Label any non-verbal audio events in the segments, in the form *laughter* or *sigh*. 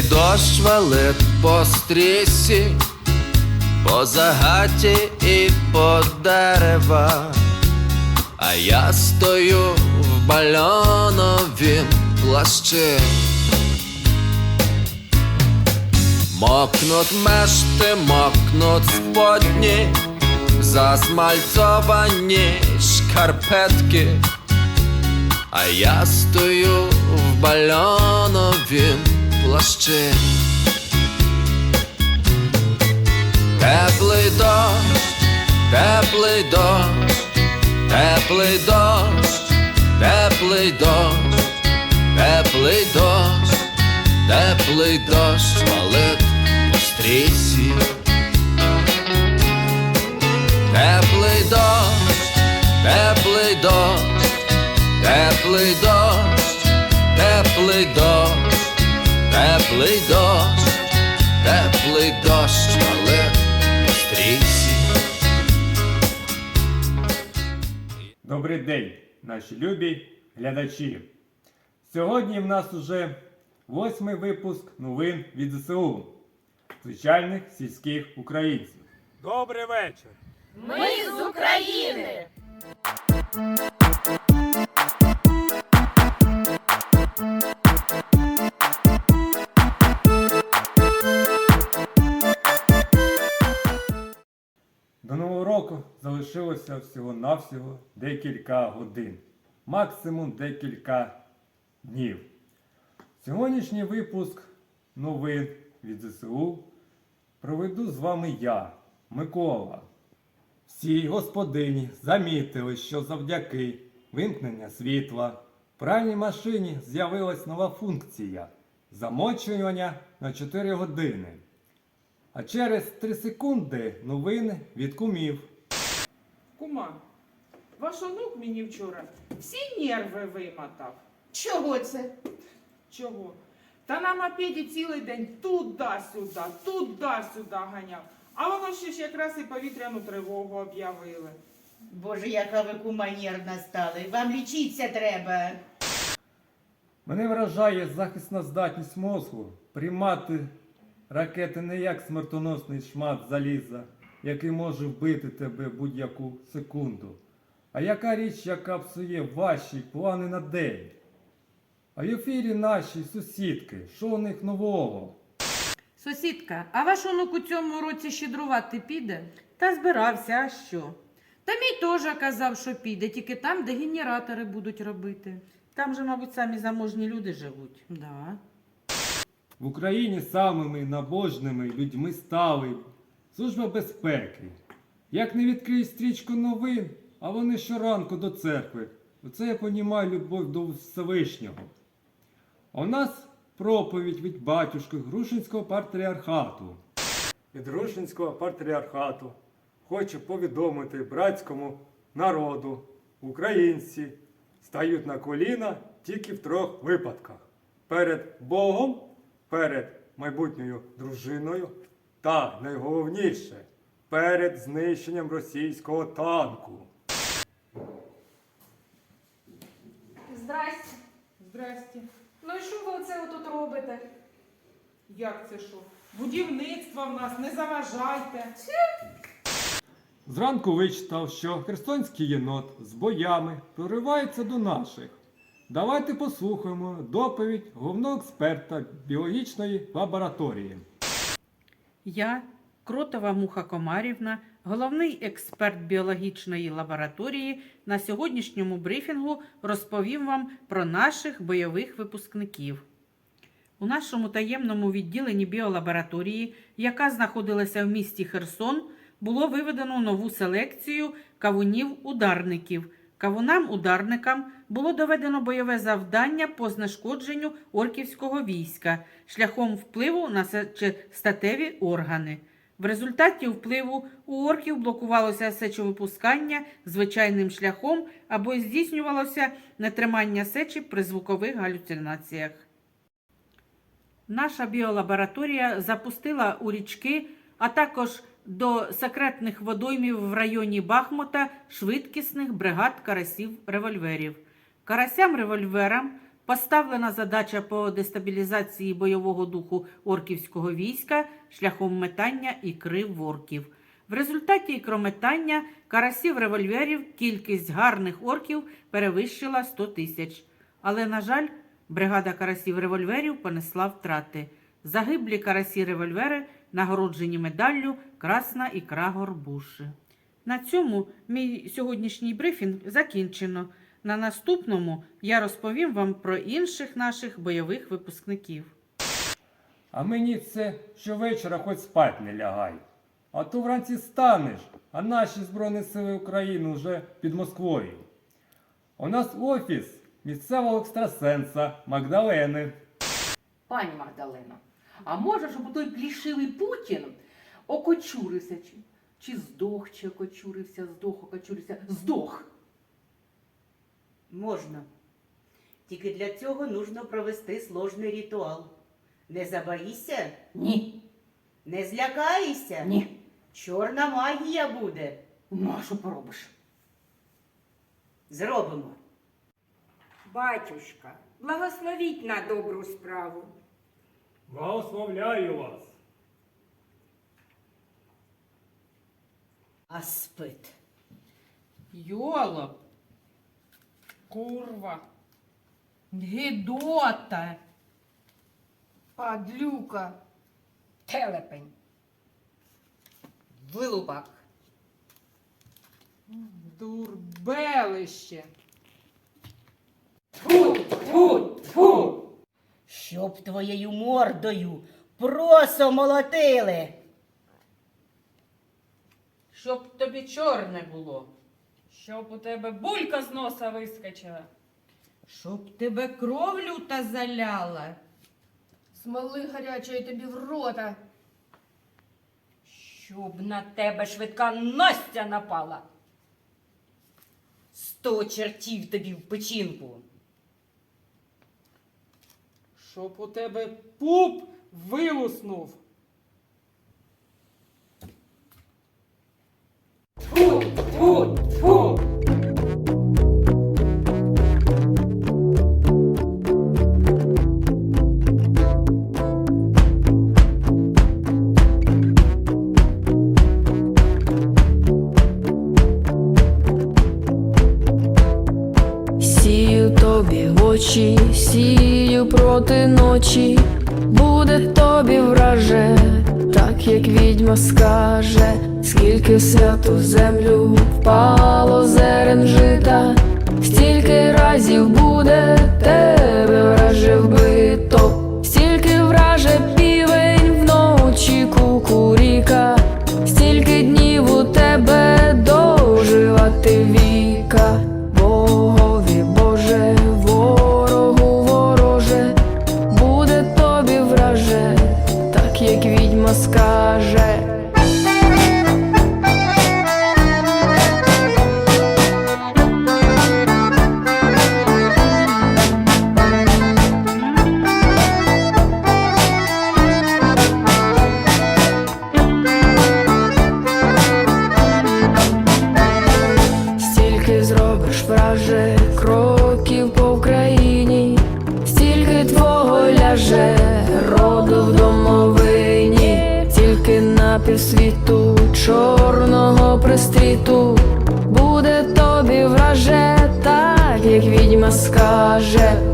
Теплий дощ валить по стрісі, по загаті і по дерева, а я стою в бальоновім плащі. Мокнуть мешти, мокнуть сподні, засмальцовані шкарпетки, а я стою в бальоновім плащі. Теплий дощ, теплий дощ, теплий дощ, теплий дощ, теплий дощ, теплий дощ валить по стрісі. Теплий дощ, теплий дощ, теплий дощ, теплий дощ, теплий дощ, теплий дощ по стрісі. Добрий день, наші любі глядачі. Сьогодні в нас уже восьмий випуск новин від ЗСУ, звичайних сільських українців. Добрий вечір! Ми з України. До нового року залишилося всього-навсього декілька годин, максимум декілька днів. Сьогоднішній випуск новин від ЗСУ проведу з вами я, Микола. Всі господині замітили, що завдяки вимкнення світла в пральній машині з'явилась нова функція замочування на 4 години. А через 3 секунди новини від кумів. Кума, ваш онук мені вчора всі нерви вимотав. Чого це? Чого? Та на мопеді цілий день туди-сюди, туди-сюди ганяв. А воно ще ж якраз і повітряну тривогу об'явили. Боже, яка ви куманірна стали. Вам лічитися треба. Мене вражає захисна здатність мозку приймати ракети не як смертоносний шмат заліза, який може вбити тебе будь-яку секунду, а яка річ, яка псує ваші плани на день. А в ефірі наші сусідки, що у них нового? Сусідка, а ваш онук у цьому році щедрувати піде? Та збирався, а що? Та мій теж казав, що піде, тільки там, де генератори будуть робити. Там же, мабуть, самі заможні люди живуть. Да. В Україні самими набожними людьми стали Служба безпеки. Як не відкриють стрічку новин, а вони щоранку до церкви. Оце я понімаю любов до Всевишнього. А у нас проповідь від батюшки Грушинського патріархату. Від Грушинського патріархату хочу повідомити братському народу, українці стають на коліна тільки в трьох випадках: перед Богом, перед майбутньою дружиною та найголовніше перед знищенням російського танку. Здрасте. Здрасте. Ну і що ви оце тут робите? Як це що? Будівництво в нас, не заважайте. Зранку вичитав, що херсонський єнот з боями проривається до наших. Давайте послухаємо доповідь головного експерта біологічної лабораторії. Я, Кротова Муха Комарівна, головний експерт біологічної лабораторії, на сьогоднішньому брифінгу розповім вам про наших бойових випускників. У нашому таємному відділенні біолабораторії, яка знаходилася в місті Херсон, було виведено нову селекцію кавунів-ударників. Кавунам-ударникам було доведено бойове завдання по знешкодженню орківського війська шляхом впливу на статеві органи. В результаті впливу у орків блокувалося сечовипускання звичайним шляхом або здійснювалося нетримання сечі при звукових галюцинаціях. Наша біолабораторія запустила у річки, а також до секретних водоймів в районі Бахмута швидкісних бригад карасів-револьверів. Карасям-револьверам поставлена задача по дестабілізації бойового духу орківського війська шляхом метання ікри в орків. В результаті ікрометання карасів револьверів кількість гарних орків перевищила 100 тисяч. Але, на жаль, бригада карасів револьверів понесла втрати. Загиблі карасі револьвери нагороджені медаллю Красна ікра Горбуші. На цьому мій сьогоднішній брифінг закінчено. На наступному я розповім вам про інших наших бойових випускників. А мені це щовечора хоч спать не лягай. А то вранці станеш, а наші Збройні Сили України вже під Москвою. У нас офіс місцевого екстрасенса Магдалени. Пані Магдалено, а може, щоб той плішивий Путін окочурився, чи, чи здох, чи окочурився, здох, окочурився, здох. Можна. Тільки для цього нужно провести сложний ритуал. Не забоїшся? Ні, Не злякаєшся? ні. Чорна магія буде. Ну, а що поробиш? Зробимо. Батюшка, благословіть на добру справу. Благословляю вас. Аспит. Йолоп. Курва. Гидота. Падлюка. Телепень. Вилупак. Дурбелище. Фу, фу, фу. Щоб твоєю мордою просо молотили. Щоб тобі чорне було. Щоб у тебе булька з носа вискочила. Щоб тебе кров люта заляла. Смоли гарячої тобі в рота. Щоб на тебе швидка Настя напала. Сто чертів тобі в печінку. Щоб у тебе пуп вилуснув. Святу землю впало зерен жита, враже кроків по Україні, стільки твого ляже роду в домовині, тільки на півсвіту чорного пристріту. Буде тобі враже, так як відьма скаже.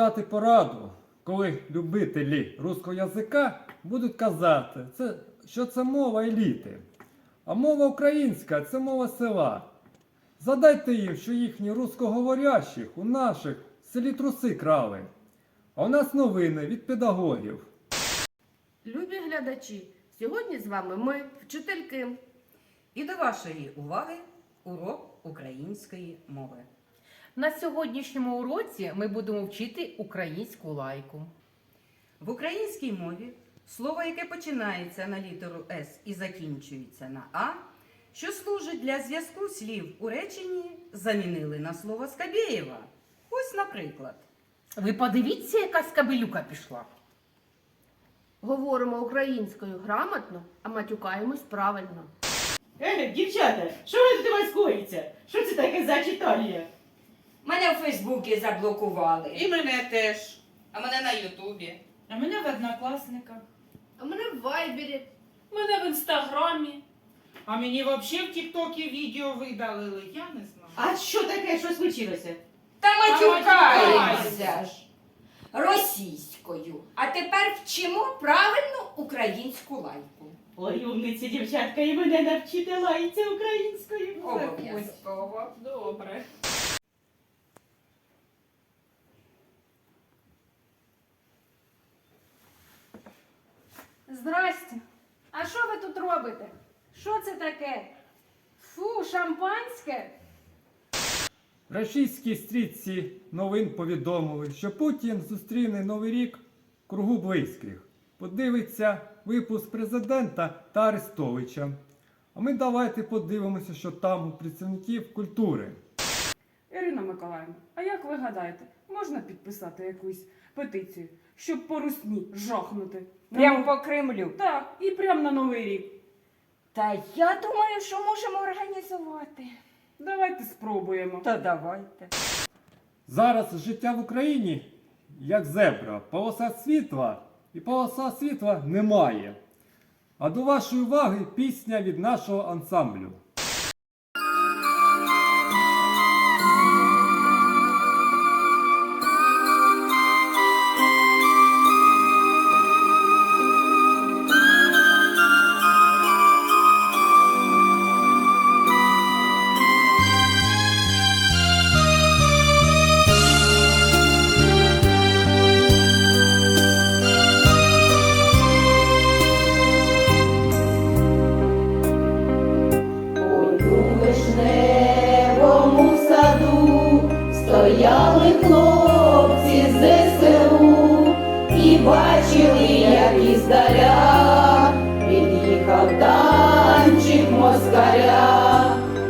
Дати пораду, коли любителі руського язика будуть казати, що це мова еліти. А мова українська це мова села. Задайте їм, що їхні рускоговорящих у наших селі труси крали. А у нас новини від педагогів. Любі глядачі, сьогодні з вами ми, вчительки. І до вашої уваги урок української мови. На сьогоднішньому уроці ми будемо вчити українську лайку. В українській мові слово, яке починається на літеру С і закінчується на А, що служить для зв'язку слів у реченні, замінили на слово Скабєєва. Ось, наприклад. Ви подивіться, яка скабелюка пішла. Говоримо українською грамотно, а матюкаємось правильно. Е, дівчата, що ви тут у вас коїться? Що це таке за читання? Мене в Фейсбуці заблокували. І мене теж. А мене на Ютубі. А мене в однокласниках. А мене в Вайбері. Мене в інстаграмі. А мені взагалі в Тіктокі відео видалили, я не знаю. А що таке? Що случилося? Та матюкаємося ж російською. А тепер вчимо правильну українську лайку. Ой, умниці, дівчатка, і мене навчите лаїться українською. Обов'язково. Добре. Здрасте. А що ви тут робите? Що це таке? Фу, шампанське. В російській стрічці новин повідомили, що Путін зустріне Новий рік в кругу близьких. Подивиться випуск президента та Арестовича. А ми давайте подивимося, що там у працівників культури. Ірина Миколаївна, а як ви гадаєте, можна підписати якусь петицію, щоб по русні жахнути? Прям по Кремлю. Так, і прямо на Новий рік. Та я думаю, що можемо організувати. Давайте спробуємо. То давайте. Зараз життя в Україні як зебра, полоса світла і полоса світла немає. А до вашої уваги пісня від нашого ансамблю. Вишневому саду стояли хлопці з ЗСУ і бачили, як іздаля під'їхав танчик москаля,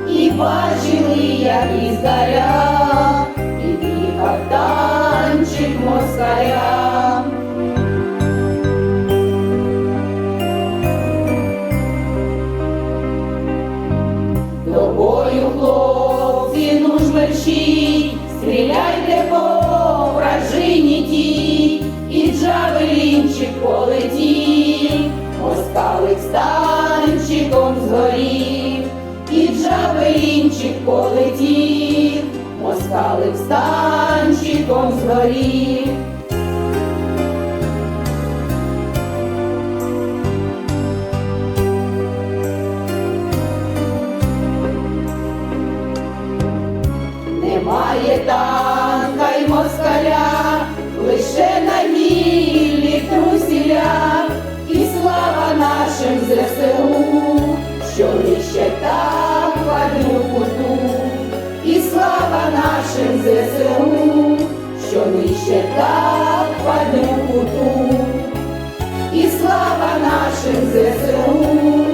і бачили, як іздаля під'їхав танчик москаля. Стріляйте по вражині ті, і джавелінчик полетів, москалик станчиком згорів, і джавелінчик полетів, москалик станчиком згорів. Немає танка й москаля, лише на вільних трусіля, і слава нашим ЗСУ, що нищать так падлюку ту, і слава нашим ЗСУ, що нищать так падлюку ту, і слава нашим ЗСУ,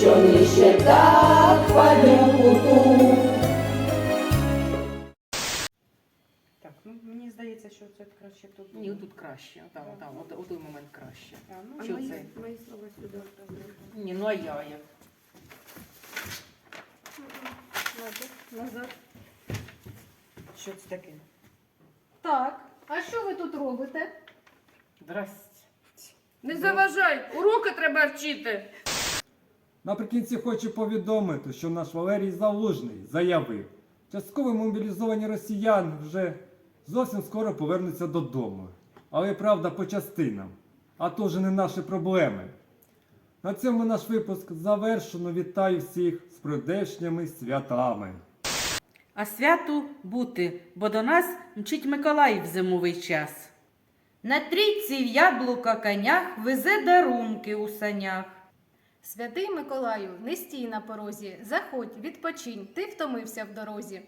що нищать так падлюку ту. Здається, що це краще тут. Ні, тут краще. Там, там, от, от той момент краще. А, ну, Що мої, це? мої слова сюди оставляю. Ні, ну а я як? Назад. Що це таке? Так, а що ви тут робите? Здрасте. Не заважай, уроки треба вчити. Наприкінці хочу повідомити, що наш Валерій Залужний заявив, частково мобілізовані росіяни вже зовсім скоро повернуться додому. Але правда по частинам, а то вже не наші проблеми. На цьому наш випуск завершено. Вітаю всіх з прийдешніми святами. А святу бути, бо до нас мчить Миколай в зимовий час. На трійці в яблука конях везе дарунки у санях. Святий Миколаю, не стій на порозі, заходь, відпочинь, ти втомився в дорозі.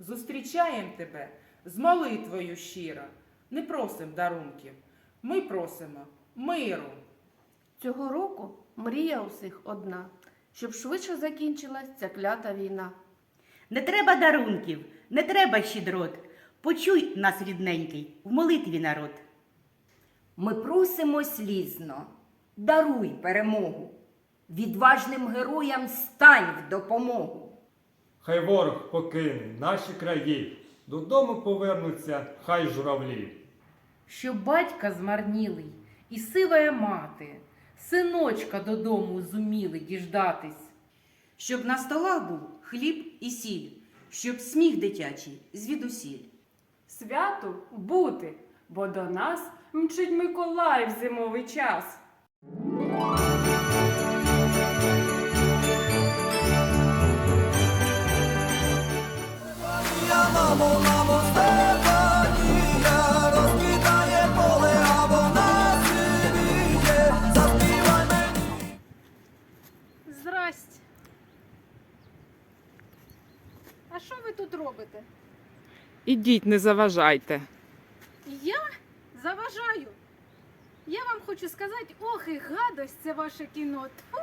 Зустрічаємо тебе з молитвою щиро. Не просим дарунків. Ми просимо миру. Цього року мрія усіх одна, щоб швидше закінчилась ця клята війна. Не треба дарунків, не треба щедрот. Почуй нас, рідненький, в молитві народ. Ми просимо слізно, даруй перемогу. Відважним героям стань в допомогу. Хай ворог покине наші краї, додому повернуться, хай журавлі. Щоб батька змарнілий і сивая мати, синочка додому зуміли діждатись. Щоб на столах був хліб і сіль, щоб сміх дитячий звідусіль. Свято бути, бо до нас мчить Миколай в зимовий час. Здрасте. А що ви тут робите? Ідіть, не заважайте. Я заважаю. Я вам хочу сказати, ох і гадость це ваше кіно. Тьфу!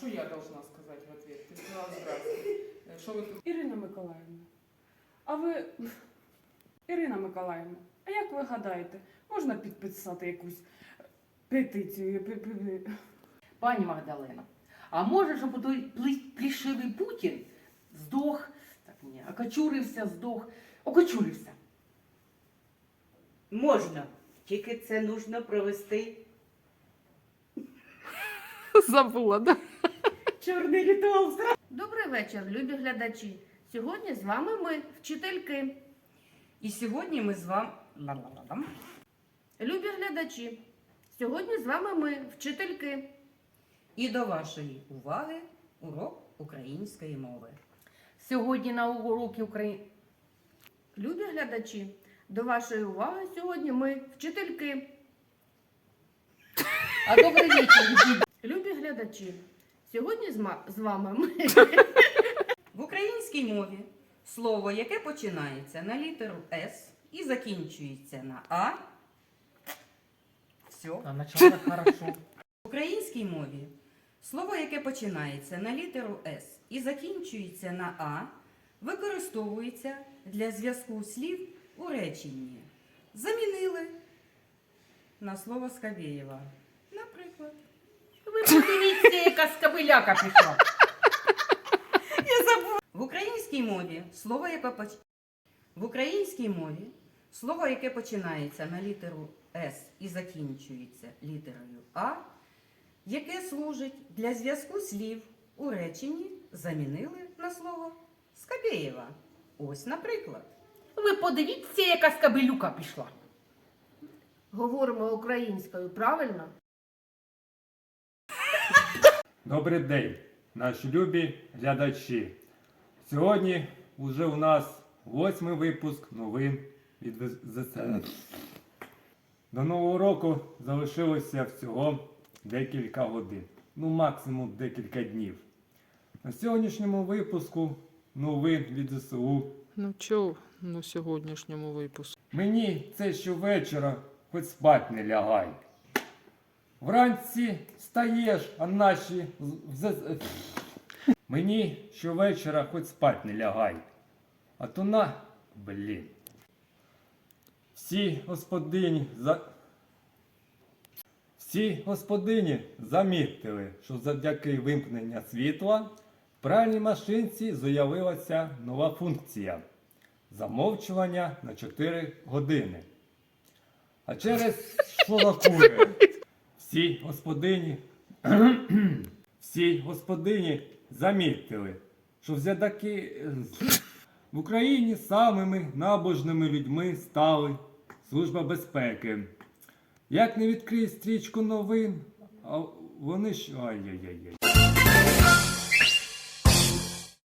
Що я должна сказати в ответ? Ти сказала здрасте. Е, Що ви тут? Ірина Миколаївна. А ви. Ірина Миколаївна, а як ви гадаєте, можна підписати якусь петицію? Пе- пе- пе- Пані Магдалена, а може, щоб той плішивий Путін здох, так ні, окочурився, здох, окочурився. Можна, тільки це нужно провести Забула, да? Чорний ритуал. Добрий вечір, любі глядачі. Сьогодні з вами ми, вчительки. І сьогодні ми з вами. Любі глядачі. Сьогодні з вами ми, вчительки. І до вашої уваги урок української мови. Сьогодні на уроки України. Любі глядачі, до вашої уваги сьогодні ми, вчительки. А добрий вечір. Любі глядачі, сьогодні з, ма- з вами ми. *laughs* В українській мові слово, яке починається на літеру С і закінчується на А. Все. А начало хорошо. В українській мові слово, яке починається на літеру С і закінчується на А, використовується для зв'язку слів у реченні. Замінили на слово Скабєєва. Подивіться, яка скабиляка пішла. В українській мові слово, яке поч... в українській мові слово, яке починається на літеру С і закінчується літерою А, яке служить для зв'язку слів у реченні, замінили на слово Скабєєва. Ось, наприклад. Ви подивіться, яка скабелюка пішла. Говоримо українською, правильно? Добрий день, наші любі глядачі. Сьогодні вже у нас восьмий випуск новин від ЗСН. До нового року залишилося всього декілька годин, ну максимум декілька днів. На сьогоднішньому випуску новин від ЗСУ. Ну чого на сьогоднішньому випуску? Мені це щовечора хоч спать не лягай. Вранці встаєш, а наші Мені щовечора хоч спать не лягай. А то на. Блін. Всі господині за. Всі господині замітили, що завдяки вимкнення світла в пральній машинці з'явилася нова функція замовчування на 4 години. А через шолокури всі господині, *clears throat* всі господині замітили, що завдяки в Україні самими набожними людьми стали Служба безпеки, Як не відкрий стрічку новин, а вони ж. Ай-яй-яй.